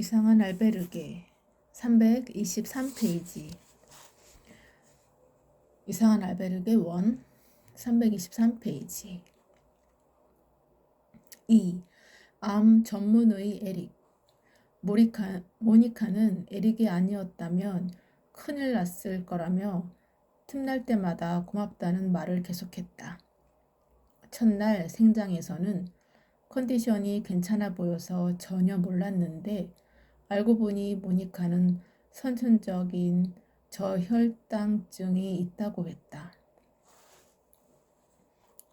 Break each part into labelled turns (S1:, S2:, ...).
S1: 이상한 알베르게 323페이지 이상한 알베르게 1 323페이지 2. 암 전문의 에릭 모리카, 모니카는 에릭이 아니었다면 큰일 났을 거라며 틈날 때마다 고맙다는 말을 계속했다. 첫날 생장에서는 컨디션이 괜찮아 보여서 전혀 몰랐는데 알고 보니 모니카는 선천적인 저혈당증이 있다고 했다.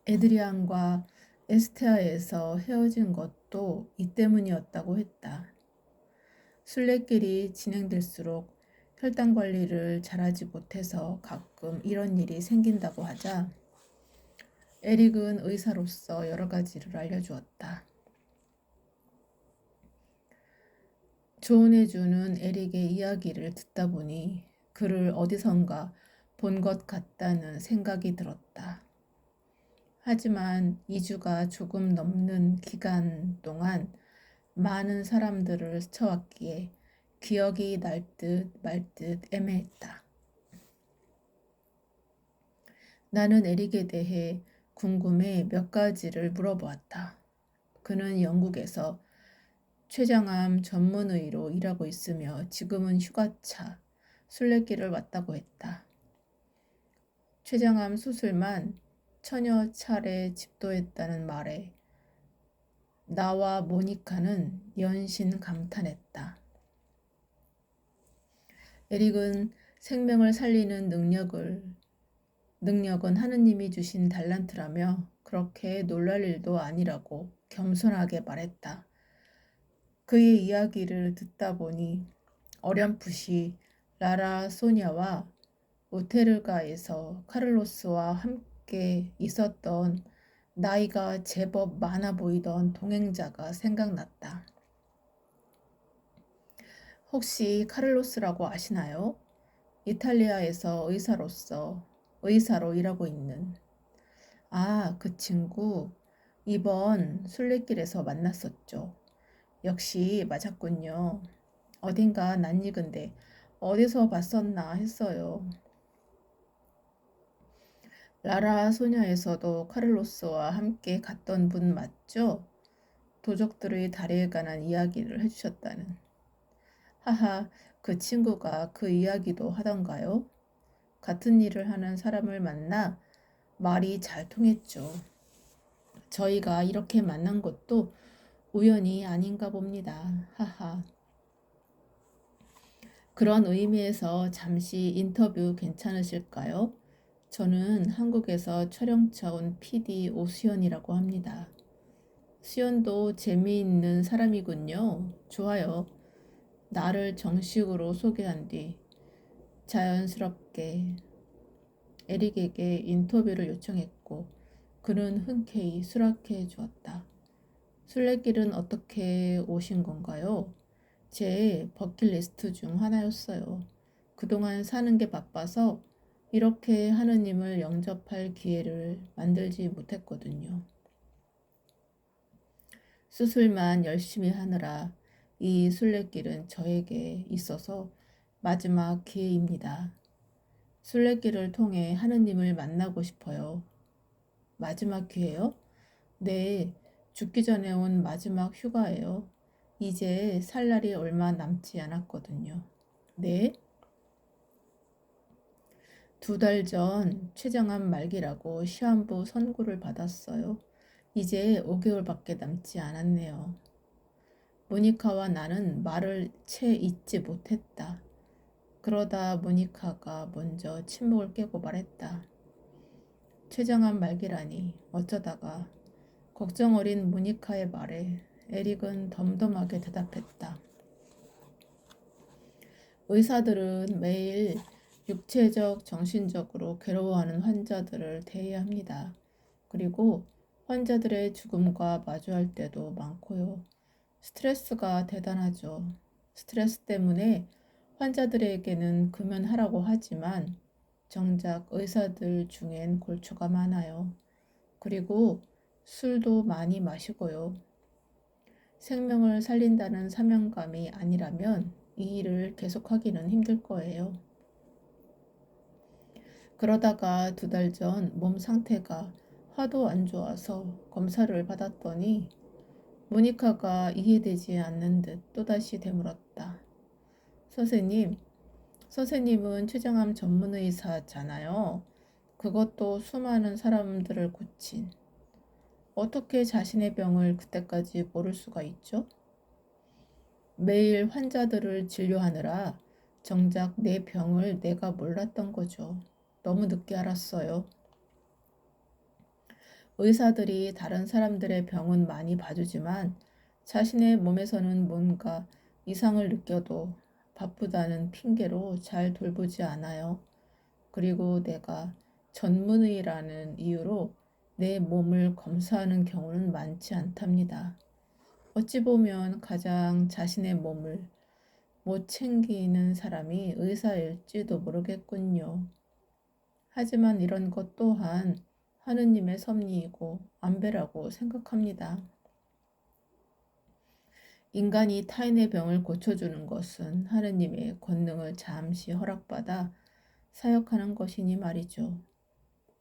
S1: 에드리안과 에스테아에서 헤어진 것도 이 때문이었다고 했다. 순례길이 진행될수록 혈당 관리를 잘하지 못해서 가끔 이런 일이 생긴다고 하자 에릭은 의사로서 여러 가지를 알려주었다. 조언해주는 에릭의 이야기를 듣다 보니 그를 어디선가 본 것 같다는 생각이 들었다. 하지만 2주가 조금 넘는 기간 동안 많은 사람들을 스쳐왔기에 기억이 날 듯 말 듯 애매했다. 나는 에릭에 대해 궁금해 몇 가지를 물어보았다. 그는 영국에서 췌장암 전문의로 일하고 있으며 지금은 휴가차 순례길을 왔다고 했다. 췌장암 수술만 천여 차례 집도했다는 말에 나와 모니카는 연신 감탄했다. 에릭은 생명을 살리는 능력을 능력은 하느님이 주신 달란트라며 그렇게 놀랄 일도 아니라고 겸손하게 말했다. 그의 이야기를 듣다 보니 어렴풋이 라라 소냐와 오테르가에서 카를로스와 함께 있었던 나이가 제법 많아 보이던 동행자가 생각났다. 혹시 카를로스라고 아시나요? 이탈리아에서 의사로서 의사로 일하고 있는 아, 그 친구 이번 순례길에서 만났었죠. 역시 맞았군요. 어딘가 낯익은데 어디서 봤었나 했어요. 라라 소녀에서도 카를로스와 함께 갔던 분 맞죠? 도적들의 다리에 관한 이야기를 해주셨다는. 하하, 그 친구가 그 이야기도 하던가요? 같은 일을 하는 사람을 만나 말이 잘 통했죠. 저희가 이렇게 만난 것도 우연이 아닌가 봅니다. 하하. 그런 의미에서 잠시 인터뷰 괜찮으실까요? 저는 한국에서 촬영차 온 PD 오수연이라고 합니다. 수연도 재미있는 사람이군요. 좋아요. 나를 정식으로 소개한 뒤 자연스럽게 에릭에게 인터뷰를 요청했고 그는 흔쾌히 수락해 주었다. 순례길은 어떻게 오신 건가요? 제 버킷리스트 중 하나였어요. 그동안 사는 게 바빠서 이렇게 하느님을 영접할 기회를 만들지 못했거든요. 수술만 열심히 하느라 이 순례길은 저에게 있어서 마지막 기회입니다. 순례길을 통해 하느님을 만나고 싶어요. 마지막 기회요? 네, 죽기 전에 온 마지막 휴가예요. 이제 살 날이 얼마 남지 않았거든요. 네? 두 달전 췌장암 말기라고 시한부 선고를 받았어요. 이제 5개월밖에 남지 않았네요. 모니카와 나는 말을 채 잊지 못했다. 그러다 모니카가 먼저 침묵을 깨고 말했다. 췌장암 말기라니 어쩌다가 걱정 어린 모니카의 말에 에릭은 덤덤하게 대답했다. 의사들은 매일 육체적, 정신적으로 괴로워하는 환자들을 대해야 합니다. 그리고 환자들의 죽음과 마주할 때도 많고요. 스트레스가 대단하죠. 스트레스 때문에 환자들에게는 금연하라고 하지만 정작 의사들 중엔 골초가 많아요. 그리고 술도 많이 마시고요. 생명을 살린다는 사명감이 아니라면 이 일을 계속하기는 힘들 거예요. 그러다가 두 달 전 몸 상태가 하도 안 좋아서 검사를 받았더니 모니카가 이해되지 않는 듯 또다시 되물었다. 선생님, 선생님은 췌장암 전문의사잖아요. 그것도 수많은 사람들을 고친. 어떻게 자신의 병을 그때까지 모를 수가 있죠? 매일 환자들을 진료하느라 정작 내 병을 내가 몰랐던 거죠. 너무 늦게 알았어요. 의사들이 다른 사람들의 병은 많이 봐주지만 자신의 몸에서는 뭔가 이상을 느껴도 바쁘다는 핑계로 잘 돌보지 않아요. 그리고 내가 전문의라는 이유로 내 몸을 검사하는 경우는 많지 않답니다. 어찌 보면 가장 자신의 몸을 못 챙기는 사람이 의사일지도 모르겠군요. 하지만 이런 것 또한 하느님의 섭리이고 안배라고 생각합니다. 인간이 타인의 병을 고쳐주는 것은 하느님의 권능을 잠시 허락받아 사역하는 것이니 말이죠.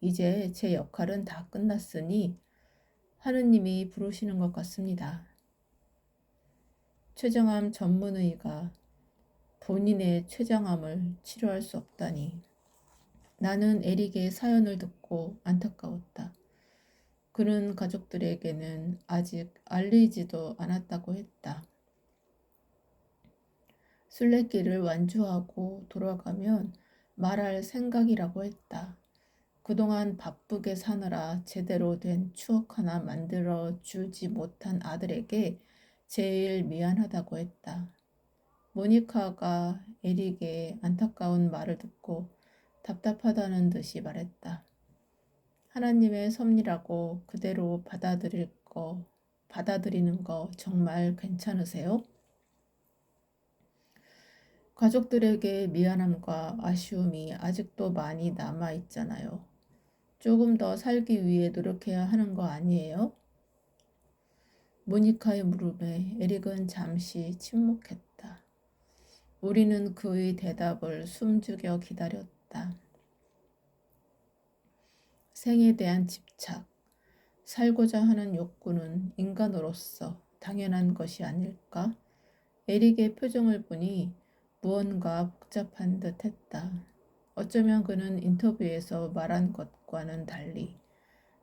S1: 이제 제 역할은 다 끝났으니 하느님이 부르시는 것 같습니다. 췌장암 전문의가 본인의 췌장암을 치료할 수 없다니. 나는 에릭의 사연을 듣고 안타까웠다. 그는 가족들에게는 아직 알리지도 않았다고 했다. 순례길을 완주하고 돌아가면 말할 생각이라고 했다. 그동안 바쁘게 사느라 제대로 된 추억 하나 만들어 주지 못한 아들에게 제일 미안하다고 했다. 모니카가 에릭의 안타까운 말을 듣고 답답하다는 듯이 말했다. 하나님의 섭리라고 그대로 받아들일 거, 받아들이는 거 정말 괜찮으세요? 가족들에게 미안함과 아쉬움이 아직도 많이 남아 있잖아요. 조금 더 살기 위해 노력해야 하는 거 아니에요? 모니카의 물음에 에릭은 잠시 침묵했다. 우리는 그의 대답을 숨죽여 기다렸다. 생에 대한 집착, 살고자 하는 욕구는 인간으로서 당연한 것이 아닐까? 에릭의 표정을 보니 무언가 복잡한 듯 했다. 어쩌면 그는 인터뷰에서 말한 것과는 달리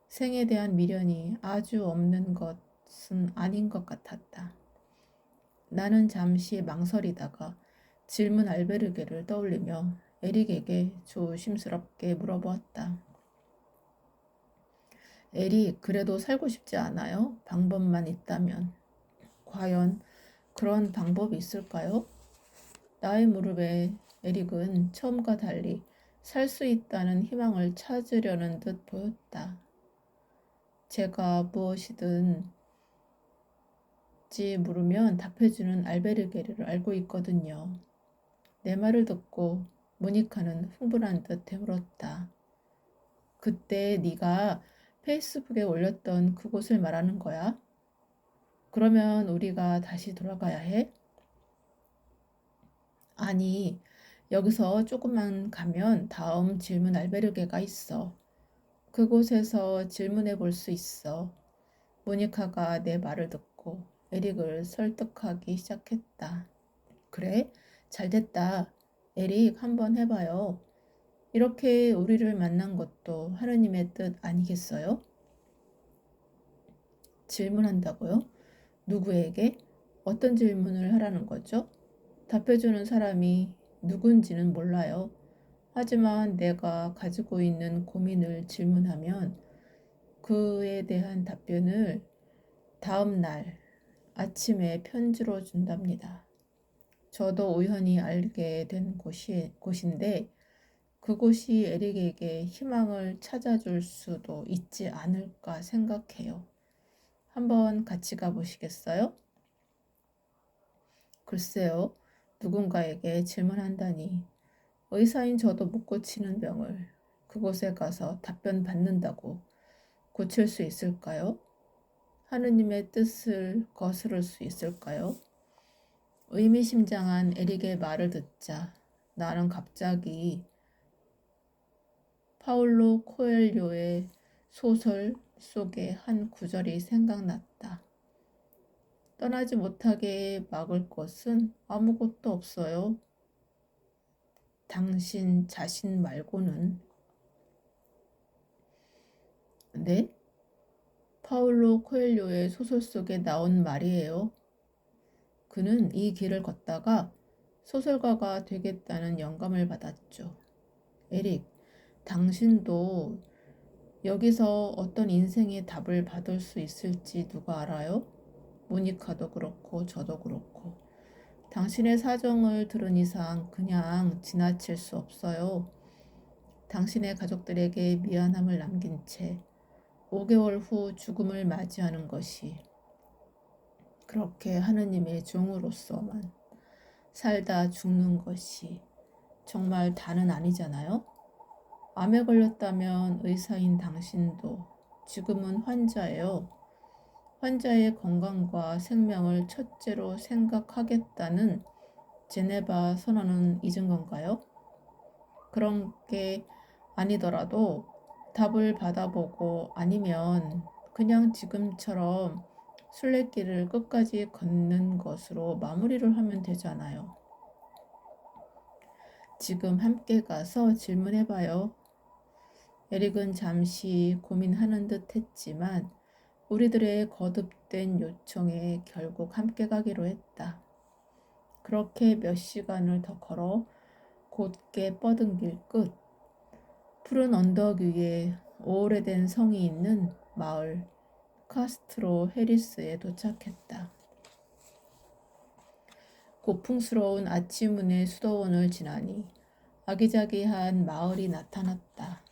S1: 생에 대한 미련이 아주 없는 것은 아닌 것 같았다. 나는 잠시 망설이다가 질문 알베르게를 떠올리며 에릭에게 조심스럽게 물어보았다. 에릭, 그래도 살고 싶지 않아요? 방법만 있다면. 과연 그런 방법이 있을까요? 나의 무릎에 에릭은 처음과 달리 살 수 있다는 희망을 찾으려는 듯 보였다. 제가 무엇이든지 물으면 답해주는 알베르게를 알고 있거든요. 내 말을 듣고 모니카는 흥분한 듯 되물었다. 그때 네가 페이스북에 올렸던 그곳을 말하는 거야? 그러면 우리가 다시 돌아가야 해? 아니, 여기서 조금만 가면 다음 질문 알베르게가 있어. 그곳에서 질문해 볼 수 있어. 모니카가 내 말을 듣고 에릭을 설득하기 시작했다. 그래? 잘 됐다. 에릭 한번 해봐요. 이렇게 우리를 만난 것도 하느님의 뜻 아니겠어요? 질문한다고요? 누구에게? 어떤 질문을 하라는 거죠? 답해주는 사람이 누군지는 몰라요. 하지만 내가 가지고 있는 고민을 질문하면 그에 대한 답변을 다음 날 아침에 편지로 준답니다. 저도 우연히 알게 된 곳이, 곳인데 그곳이 에릭에게 희망을 찾아줄 수도 있지 않을까 생각해요. 한번 같이 가보시겠어요? 글쎄요, 누군가에게 질문한다니. 의사인 저도 못 고치는 병을 그곳에 가서 답변 받는다고 고칠 수 있을까요? 하느님의 뜻을 거스를 수 있을까요? 의미심장한 에릭의 말을 듣자 나는 갑자기 파울로 코엘료의 소설 속의 한 구절이 생각났다. 떠나지 못하게 막을 것은 아무것도 없어요. 당신 자신 말고는. 네? 파울로 코엘료의 소설 속에 나온 말이에요. 그는 이 길을 걷다가 소설가가 되겠다는 영감을 받았죠. 에릭, 당신도 여기서 어떤 인생의 답을 받을 수 있을지 누가 알아요? 모니카도 그렇고 저도 그렇고 당신의 사정을 들은 이상 그냥 지나칠 수 없어요. 당신의 가족들에게 미안함을 남긴 채 5개월 후 죽음을 맞이하는 것이 그렇게 하느님의 종으로서만 살다 죽는 것이 정말 다는 아니잖아요. 암에 걸렸다면 의사인 당신도 지금은 환자예요. 환자의 건강과 생명을 첫째로 생각하겠다는 제네바 선언은 잊은 건가요? 그런 게 아니더라도 답을 받아보고 아니면 그냥 지금처럼 순례길을 끝까지 걷는 것으로 마무리를 하면 되잖아요. 지금 함께 가서 질문해봐요. 에릭은 잠시 고민하는 듯 했지만 우리들의 거듭된 요청에 결국 함께 가기로 했다. 그렇게 몇 시간을 더 걸어 곧게 뻗은 길 끝, 푸른 언덕 위에 오래된 성이 있는 마을 카스트로 헤리스에 도착했다. 고풍스러운 아침문의 수도원을 지나니 아기자기한 마을이 나타났다.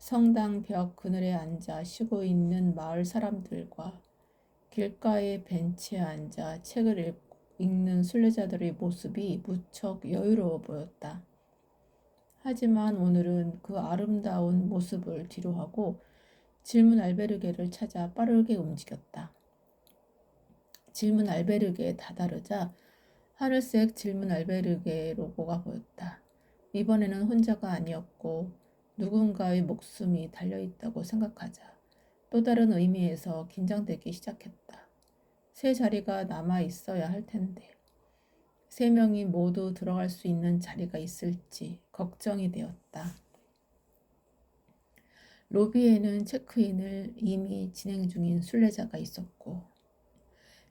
S1: 성당 벽 그늘에 앉아 쉬고 있는 마을 사람들과 길가의 벤치에 앉아 책을 읽는 순례자들의 모습이 무척 여유로워 보였다. 하지만 오늘은 그 아름다운 모습을 뒤로하고 질문 알베르게를 찾아 빠르게 움직였다. 질문 알베르게에 다다르자 하늘색 질문 알베르게 로고가 보였다. 이번에는 혼자가 아니었고 누군가의 목숨이 달려있다고 생각하자 또 다른 의미에서 긴장되기 시작했다. 세 자리가 남아 있어야 할 텐데 세 명이 모두 들어갈 수 있는 자리가 있을지 걱정이 되었다. 로비에는 체크인을 이미 진행 중인 순례자가 있었고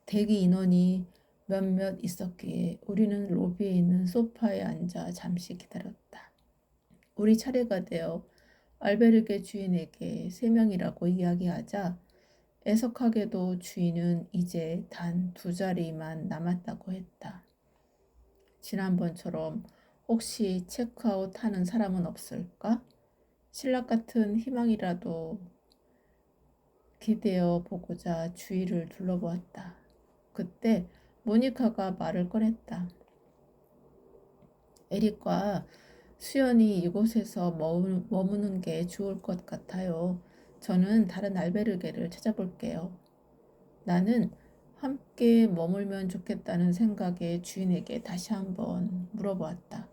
S1: 대기 인원이 몇몇 있었기에 우리는 로비에 있는 소파에 앉아 잠시 기다렸다. 우리 차례가 되어 알베르게 주인에게 세 명이라고 이야기하자 애석하게도 주인은 이제 단 두 자리만 남았다고 했다. 지난번처럼 혹시 체크아웃 하는 사람은 없을까? 신락 같은 희망이라도 기대어 보고자 주위를 둘러보았다. 그때 모니카가 말을 꺼냈다. 에릭과 수연이 이곳에서 머무는 게 좋을 것 같아요. 저는 다른 알베르게를 찾아볼게요. 나는 함께 머물면 좋겠다는 생각에 주인에게 다시 한번 물어보았다.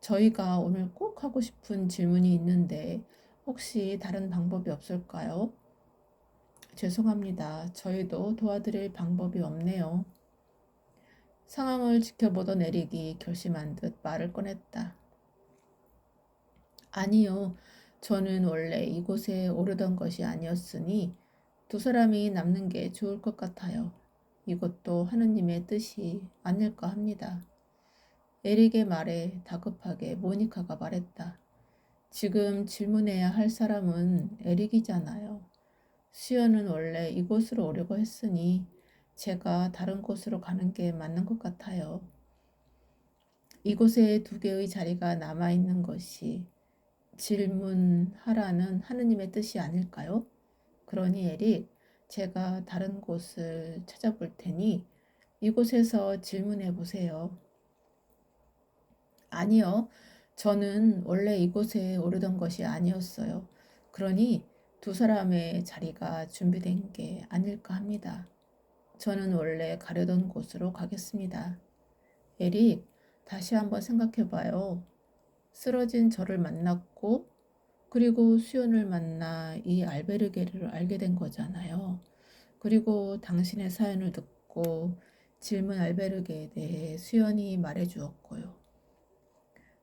S1: 저희가 오늘 꼭 하고 싶은 질문이 있는데 혹시 다른 방법이 없을까요? 죄송합니다. 저희도 도와드릴 방법이 없네요. 상황을 지켜보던 에릭이 결심한 듯 말을 꺼냈다. 아니요. 저는 원래 이곳에 오르던 것이 아니었으니 두 사람이 남는 게 좋을 것 같아요. 이것도 하느님의 뜻이 아닐까 합니다. 에릭의 말에 다급하게 모니카가 말했다. 지금 질문해야 할 사람은 에릭이잖아요. 수연은 원래 이곳으로 오려고 했으니 제가 다른 곳으로 가는 게 맞는 것 같아요. 이곳에 두 개의 자리가 남아 있는 것이 질문하라는 하느님의 뜻이 아닐까요? 그러니 에릭, 제가 다른 곳을 찾아볼 테니 이곳에서 질문해 보세요. 아니요. 저는 원래 이곳에 오르던 것이 아니었어요. 그러니 두 사람의 자리가 준비된 게 아닐까 합니다. 저는 원래 가려던 곳으로 가겠습니다. 에릭, 다시 한번 생각해 봐요. 쓰러진 저를 만났고, 그리고 수연을 만나 이 알베르게를 알게 된 거잖아요. 그리고 당신의 사연을 듣고 질문 알베르게에 대해 수연이 말해 주었고요.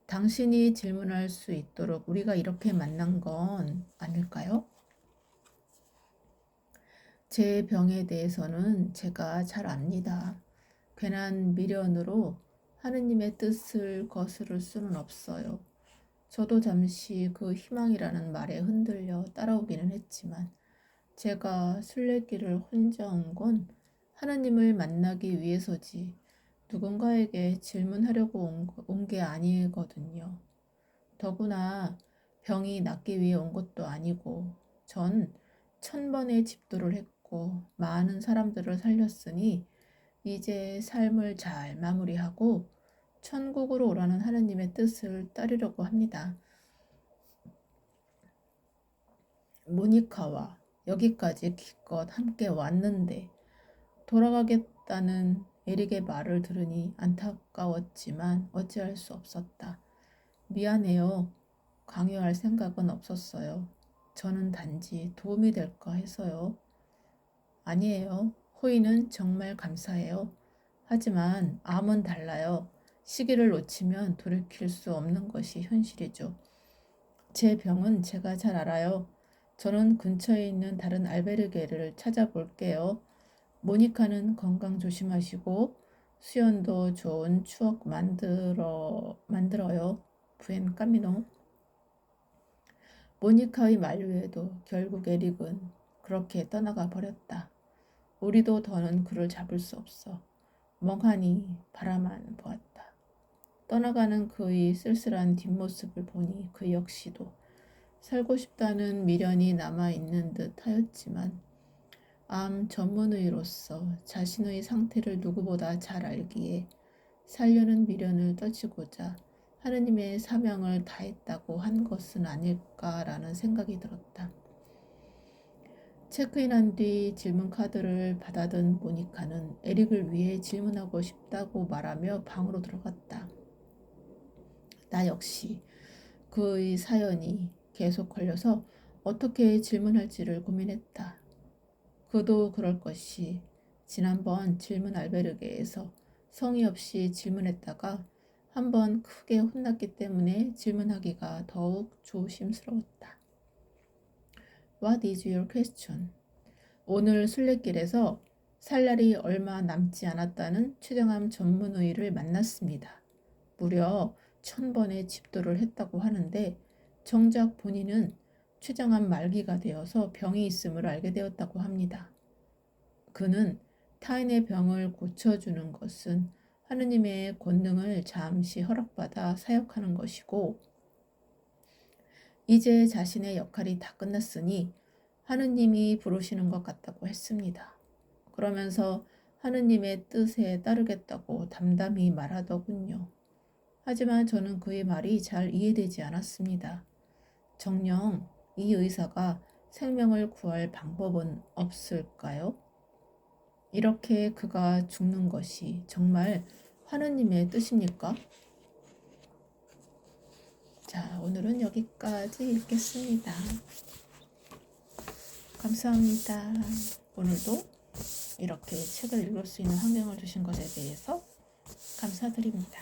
S1: 당신이 질문할 수 있도록 우리가 이렇게 만난 건 아닐까요? 제 병에 대해서는 제가 잘 압니다. 괜한 미련으로 하느님의 뜻을 거스를 수는 없어요. 저도 잠시 그 희망이라는 말에 흔들려 따라오기는 했지만 제가 순례길을 혼자 온 건 하나님을 만나기 위해서지 누군가에게 질문하려고 온 게 아니거든요. 더구나 병이 낫기 위해 온 것도 아니고 전 천번의 집도를 했고 많은 사람들을 살렸으니 이제 삶을 잘 마무리하고 천국으로 오라는 하나님의 뜻을 따르려고 합니다. 모니카와 여기까지 기껏 함께 왔는데 돌아가겠다는 에릭의 말을 들으니 안타까웠지만 어찌할 수 없었다. 미안해요. 강요할 생각은 없었어요. 저는 단지 도움이 될까 해서요. 아니에요. 호의는 정말 감사해요. 하지만 암은 달라요. 시기를 놓치면 돌이킬 수 없는 것이 현실이죠. 제 병은 제가 잘 알아요. 저는 근처에 있는 다른 알베르게를 찾아볼게요. 모니카는 건강 조심하시고 수연도 좋은 추억 만들어 만들어요. 부엔 까미노. 모니카의 만류에도 결국 에릭은 그렇게 떠나가 버렸다. 우리도 더는 그를 잡을 수 없어. 멍하니 바라만 보았다. 떠나가는 그의 쓸쓸한 뒷모습을 보니 그 역시도 살고 싶다는 미련이 남아있는 듯 하였지만 암 전문의로서 자신의 상태를 누구보다 잘 알기에 살려는 미련을 떠치고자 하느님의 사명을 다했다고 한 것은 아닐까라는 생각이 들었다. 체크인한 뒤 질문 카드를 받아든 모니카는 에릭을 위해 질문하고 싶다고 말하며 방으로 들어갔다. 나 역시 그의 사연이 계속 걸려서 어떻게 질문할지를 고민했다. 그도 그럴 것이 지난번 질문 알베르게에서 성의 없이 질문했다가 한 번 크게 혼났기 때문에 질문하기가 더욱 조심스러웠다. What is your question? 오늘 순례길에서 살 날이 얼마 남지 않았다는 최정암 전문의를 만났습니다. 무려 천 번의 집도를 했다고 하는데 정작 본인은 췌장암 말기가 되어서 병이 있음을 알게 되었다고 합니다. 그는 타인의 병을 고쳐주는 것은 하느님의 권능을 잠시 허락받아 사역하는 것이고, 이제 자신의 역할이 다 끝났으니 하느님이 부르시는 것 같다고 했습니다. 그러면서 하느님의 뜻에 따르겠다고 담담히 말하더군요. 하지만 저는 그의 말이 잘 이해되지 않았습니다. 정녕 이 의사가 생명을 구할 방법은 없을까요? 이렇게 그가 죽는 것이 정말 하느님의 뜻입니까? 자, 오늘은 여기까지 읽겠습니다. 감사합니다. 오늘도 이렇게 책을 읽을 수 있는 환경을 주신 것에 대해서 감사드립니다.